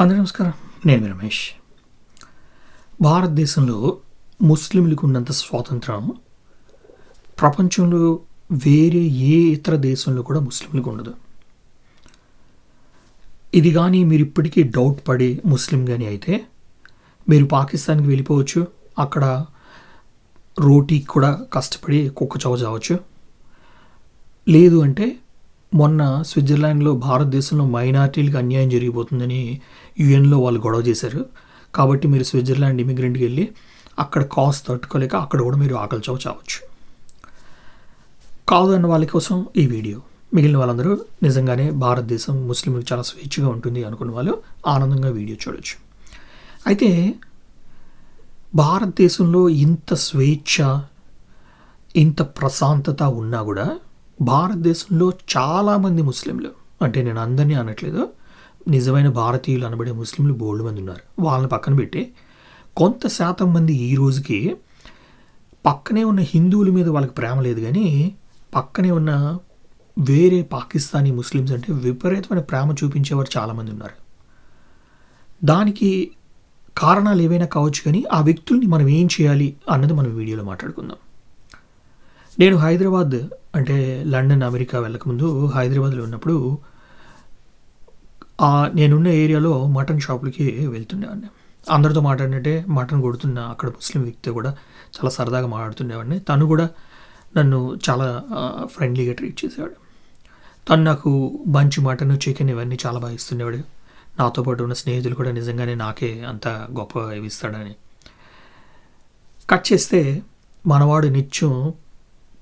అందరూ నమస్కారం. నేను రమేష్. భారతదేశంలో ముస్లింలకు ఉన్నంత స్వాతంత్రం ప్రపంచంలో వేరే ఏ ఇతర దేశంలో కూడా ముస్లింలకు ఉండదు. ఇది కానీ మీరు ఇప్పటికీ డౌట్ పడి ముస్లిం కానీ అయితే మీరు పాకిస్తాన్కి వెళ్ళిపోవచ్చు. అక్కడ రోటీకి కూడా కష్టపడి కుక్క చవ చావచ్చు. లేదు అంటే మొన్న స్విట్జర్లాండ్లో భారతదేశంలో మైనార్టీలకు అన్యాయం జరిగిపోతుందని యుఎన్లో వాళ్ళు గొడవ చేశారు. కాబట్టి మీరు స్విట్జర్లాండ్ ఇమిగ్రెంట్కి వెళ్ళి అక్కడ కాస్ట్ తట్టుకోలేక అక్కడ కూడా మీరు ఆకలి చావు చావచ్చు. కాదు అన్న వాళ్ళ కోసం ఈ వీడియో. మిగిలిన వాళ్ళందరూ నిజంగానే భారతదేశం ముస్లింలకు చాలా స్వేచ్ఛగా ఉంటుంది అనుకున్న వాళ్ళు ఆనందంగా వీడియో చూడొచ్చు. అయితే భారతదేశంలో ఇంత స్వేచ్ఛ ఇంత ప్రశాంతత ఉన్నా కూడా భారతదేశంలో చాలామంది ముస్లింలు అంటే నేను అందరినీ అనట్లేదు నిజమైన భారతీయులు అనబడే ముస్లింలు బోల్డ్ మంది ఉన్నారు. వాళ్ళని పక్కన పెట్టి కొంత శాతం మంది ఈ రోజుకి పక్కనే ఉన్న హిందువుల మీద వాళ్ళకి ప్రేమ లేదు కానీ పక్కనే ఉన్న వేరే పాకిస్తానీ ముస్లిమ్స్ అంటే విపరీతమైన ప్రేమ చూపించేవారు చాలామంది ఉన్నారు. దానికి కారణాలు ఏవైనా కావచ్చు కానీ ఆ వ్యక్తుల్ని మనం ఏం చేయాలి అన్నది మనం వీడియోలో మాట్లాడుకుందాం. నేను హైదరాబాద్ అంటే లండన్ అమెరికా వెళ్ళకముందు హైదరాబాద్లో ఉన్నప్పుడు నేనున్న ఏరియాలో మటన్ షాపులకి వెళ్తుండేవాడిని. అందరితో మాట్లాడినట్టే మటన్ కొడుతున్న అక్కడ ముస్లిం వ్యక్తి కూడా చాలా సరదాగా మాట్లాడుతుండేవాడిని. తను కూడా నన్ను చాలా ఫ్రెండ్లీగా ట్రీట్ చేసేవాడు. తను నాకు మంచి మటన్ చికెన్ ఇవన్నీ చాలా బాగా ఇస్తుండేవాడు. నాతో పాటు ఉన్న స్నేహితులు కూడా నిజంగానే నాకే అంత గొప్ప ఇస్తాడని. కట్ చేస్తే మనవాడు నిత్యం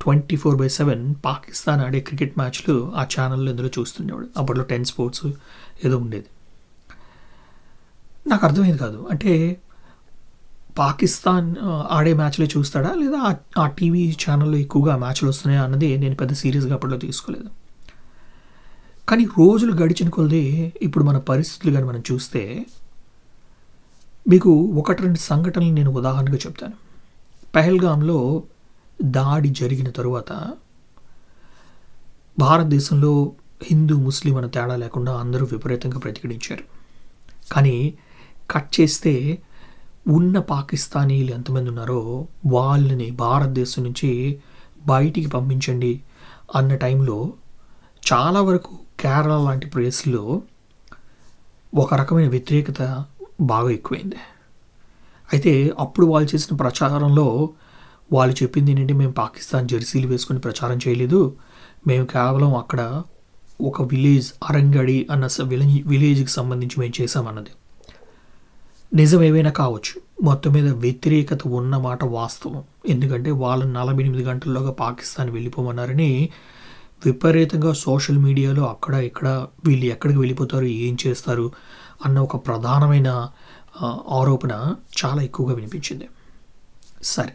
twenty four by seven Pakistan ఆడే క్రికెట్ మ్యాచ్లు ఆ ఛానల్లో ఇందులో చూస్తుండేవాడు. అప్పట్లో టెన్ స్పోర్ట్స్ ఏదో ఉండేది. నాకు అర్థమైంది కాదు. అంటే పాకిస్తాన్ ఆడే మ్యాచ్లే చూస్తాడా లేదా ఆ- ఆ టీవీ ఛానల్లో ఎక్కువగా మ్యాచ్లు వస్తున్నాయా అన్నది నేను పెద్ద సీరియస్గా అప్పట్లో తీసుకోలేదు. కానీ రోజులు గడిచిన కొలది ఇప్పుడు మన పరిస్థితులు కానీ మనం చూస్తే మీకు ఒకటి రెండు సంఘటనలు నేను ఉదాహరణగా చెప్తాను. పహల్గామ్లో దాడి జరిగిన తరువాత భారతదేశంలో హిందూ ముస్లిం అనే తేడా లేకుండా అందరూ విపరీతంగా ప్రతిఘటించారు. కానీ కట్ చేస్తే ఉన్న పాకిస్తానీలు ఎంతమంది ఉన్నారో వాళ్ళని భారతదేశం నుంచి బయటికి పంపించండి అన్న టైంలో చాలా వరకు కేరళ లాంటి ప్లేస్లో ఒక రకమైన వ్యతిరేకత బాగా ఎక్కువైంది. అయితే అప్పుడు వాళ్ళు చేసిన ప్రచారంలో వాళ్ళు చెప్పింది ఏంటంటే మేము పాకిస్తాన్ జెర్సీలు వేసుకుని ప్రచారం చేయలేదు. మేము కేవలం అక్కడ ఒక విలేజ్ అరంగడి అన్న విలేజ్ విలేజ్కి సంబంధించి మేము చేసామన్నది నిజం ఏమైనా కావచ్చు. మొత్తం మీద వ్యతిరేకత ఉన్న మాట వాస్తవం. ఎందుకంటే వాళ్ళు నలభై ఎనిమిది గంటల్లోగా పాకిస్తాన్ వెళ్ళిపోమన్నారని విపరీతంగా సోషల్ మీడియాలో అక్కడ ఇక్కడ వీళ్ళు ఎక్కడికి వెళ్ళిపోతారు ఏం చేస్తారు అన్న ఒక ప్రధానమైన ఆరోపణ చాలా ఎక్కువగా వినిపించింది. సరే.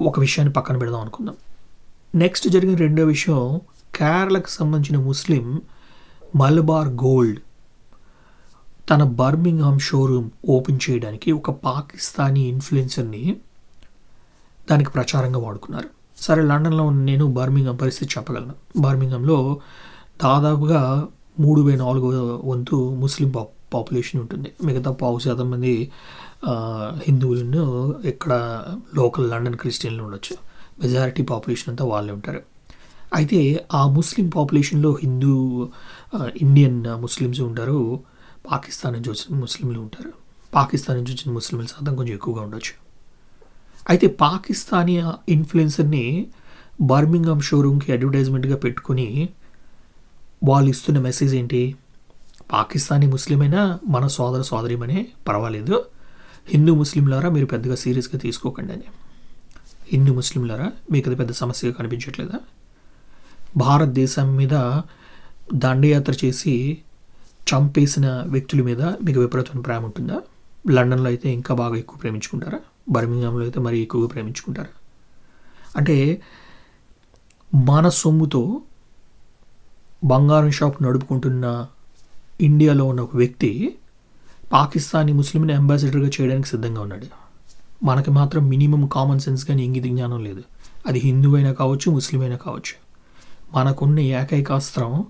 ఒక విషయాన్ని పక్కన పెడదాం అనుకుందాం. నెక్స్ట్ జరిగిన రెండో విషయం కేరళకు సంబంధించిన ముస్లిం మలబార్ గోల్డ్ తన బర్మింగ్హామ్ షోరూమ్ ఓపెన్ చేయడానికి ఒక పాకిస్తానీ ఇన్ఫ్లుయెన్సర్ని దానికి ప్రచారంగా వాడుకున్నారు. సరే లండన్లో ఉన్న నేను బర్మింగ్హామ్ పరిస్థితి చెప్పగలను. బర్మింగ్హామ్లో దాదాపుగా మూడు వే నాలుగు వంతు ముస్లిం పా పాపులేషన్ ఉంటుంది. మిగతా పావు శాతం మంది హిందువులను ఇక్కడ లోకల్ లండన్ క్రిస్టియన్లు ఉండొచ్చు. మెజారిటీ పాపులేషన్ అంతా వాళ్ళే ఉంటారు. అయితే ఆ ముస్లిం పాపులేషన్లో హిందూ ఇండియన్ ముస్లిమ్స్ ఉంటారు. పాకిస్తాన్ నుంచి వచ్చిన ముస్లింలు ఉంటారు. పాకిస్తాన్ నుంచి వచ్చిన ముస్లింల శాతం కొంచెం ఎక్కువగా ఉండొచ్చు. అయితే పాకిస్తానీ ఇన్ఫ్లుయెన్సర్ని బర్మింగ్హామ్ షోరూమ్కి అడ్వర్టైజ్మెంట్గా పెట్టుకుని వాళ్ళు ఇస్తున్న మెసేజ్ ఏంటి? పాకిస్తానీ ముస్లిమైనా మన సోదర సోదరిమనే పర్వాలేదు. హిందూ ముస్లింలారా మీరు పెద్దగా సీరియస్గా తీసుకోకండి అని. హిందూ ముస్లింలారా మీకు అది పెద్ద సమస్యగా కనిపించట్లేదా? భారతదేశం మీద దండయాత్ర చేసి చంపేసిన వ్యక్తుల మీద మీకు విపరీతమైన ప్రేమ ఉంటుందా? లండన్లో అయితే ఇంకా బాగా ఎక్కువ ప్రేమించుకుంటారా? బర్మింగ్హామ్లో అయితే మరీ ఎక్కువగా ప్రేమించుకుంటారా? అంటే మన సొమ్ముతో బంగారం షాప్ నడుపుకుంటున్న ఇండియాలో ఉన్న ఒక వ్యక్తి పాకిస్తానీ ముస్లింని అంబాసిడర్గా చేయడానికి సిద్ధంగా ఉన్నాడు. మనకి మాత్రం మినిమం కామన్ సెన్స్ కానీ ఇంగిత జ్ఞానం లేదు. అది హిందూ అయినా కావచ్చు ముస్లిం అయినా కావచ్చు. మనకున్న ఏకైక అస్త్రం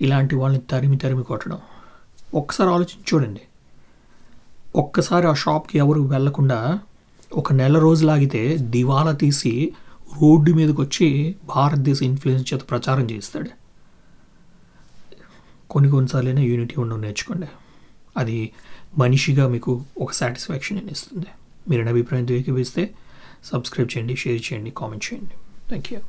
ఇలాంటి వాళ్ళని తరిమి తరిమి కొట్టడం. ఒక్కసారి ఆలోచించి చూడండి. ఒక్కసారి ఆ షాప్కి ఎవరు వెళ్ళకుండా ఒక నెల రోజులు ఆగితే దివాలా తీసి రోడ్డు మీదకి వచ్చి భారతదేశ ఇన్ఫ్లుయెన్స్ చేత ప్రచారం చేస్తాడు కొన్ని కొన్నిసార్లైనా యూనిటీ ఉండడం నేర్చుకోండి. అది మనిషిగా మీకు ఒక సాటిస్ఫాక్షన్ ఇస్తుంది. మీరు నా అభిప్రాయంతో ఏకీపిస్తే సబ్స్క్రైబ్ చేయండి షేర్ చేయండి కామెంట్ చేయండి. Thank you